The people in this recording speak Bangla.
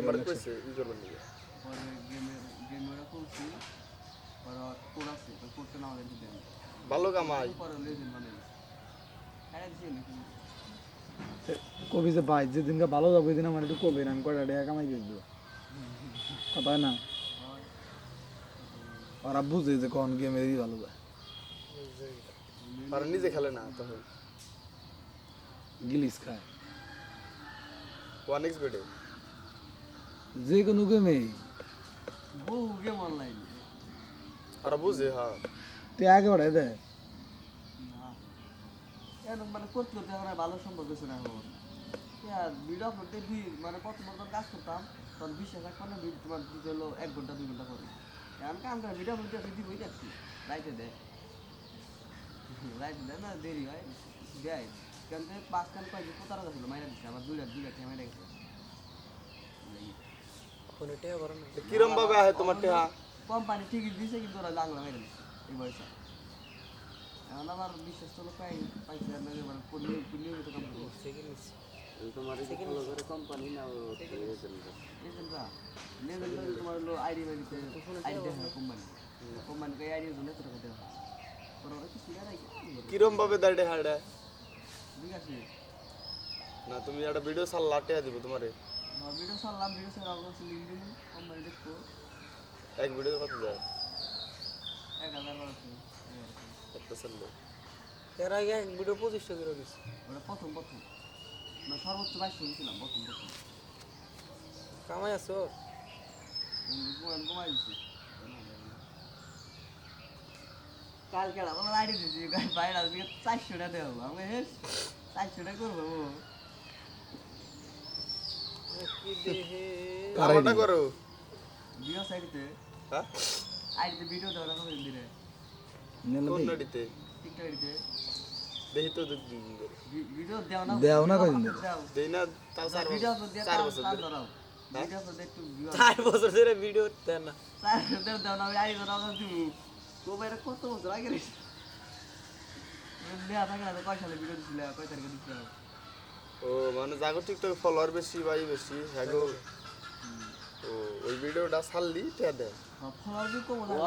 তোমার কইছে ই নিয়ে। পরে গেমের গেমের করছি পরে কোড আছে তো কোডটা না আমাদের দিতে ভালো কামাই পরে লেজেন্ড বানাই। হ্যাঁ দিছি কবি যে ভাই যেদিনকে ভালো যাব ওই দিন আমার একটু কবি আমি কয়টা টাকা কামাই দিয়ে কথা না? ওরা বুঝে যে কোন গেমেরই ভালো যায়। আর নিজে খেলে না তখন। গিলিস খায়। ওয়ান এক্স বেডে যে কোনো গেমে। বহু গেম অনলাইন আর বুঝে হ্যাঁ তুই আগে বাড়াই দেয় মানে করতে করতে এখন ভালো সম্পর্ক হয়েছে না এখন। ভিডিও আপলোড দিয়ে মানে প্রথম প্রথম কাজ করতাম তখন বিশ হাজার করে ভিডিও তোমার দিতে হলো এক ঘণ্টা দুই ঘণ্টা করে। এখন কাম করে ভিডিও আপলোড দিয়ে দিবই যাচ্ছি রাইটে দেয় রাইটে দেয় না দেরি হয়। দেয়। কেন তো পাঁচ কান কয়েক কোথাও গেছিল মাইরা দিচ্ছে আমার দুই লাখ দুই লাখ মাইরা গেছে। কিরম ভাবে আহে তোমার টেহা কোম্পানি ঠিকই দিছে কিন্তু ওরা লাগলা মেরে দিচ্ছে এই বয়সে। এখন আমার বিশ্বাস তো পাই পাইছে না মানে নিয়মিত কাম করছে এজেন্টরা লেভেল তোমার হলো আইডি মাইডিতে আইডি কোম্পানি কোম্পানি কে আইডি জন্য এত টাকা দেওয়া কিরম ভাবে দাঁড়িয়ে হাড়ে ঠিক আছে না তুমি একটা ভিডিও সাল্লা টেহা দিব তোমারে। ভিডিও সারলাম ভিডিও আমার কাছে লিঙ্ক দিন দেখব এক ভিডিও কত যায়? এক হাজার একটা সাল্লে এর আগে এক ভিডিও পঁচিশটা করে দিচ্ছে ওটা প্রথম প্রথম। না সর্বোচ্চ বাইশশো গেছিলাম প্রথম প্রথম। কামাই আছে কমাই কমাই দিচ্ছি কালকে আমার আইডি দিচ্ছি বাইরে আজকে চারশো টাকা দেবো আমি চারশো টাকা করব। আমারটা করো। ভিডিও সাইডতে হ্যাঁ? আইডিতে ভিডিও দেওয়া রাখা দিলে কোন নড়িতে টিকটক আইডিতে। দেখি তো করে ভিডিও দেও না। দেও না ধরে? দাও। দেই না তাও চার ভিডিও বছর দিয়ে চার বছর ধরে। ভিডিও তো একটু চার বছর ধরে ভিডিও দেন না। চার দেও দেও না আমি আইডি ধরাও না দিব কোবাই কত বছর আগে রেখে দেয়া থাকে না কয় সালে ভিডিও দিছিলে কয় তারিখে দিছিলে? ও মানে জাগো টিকটক ফলোয়ার বেশি বাই বেশি হ্যাঁ গো। ও ওই ভিডিওটা ছাড়লি টেহা দেয় ফলোয়ার কম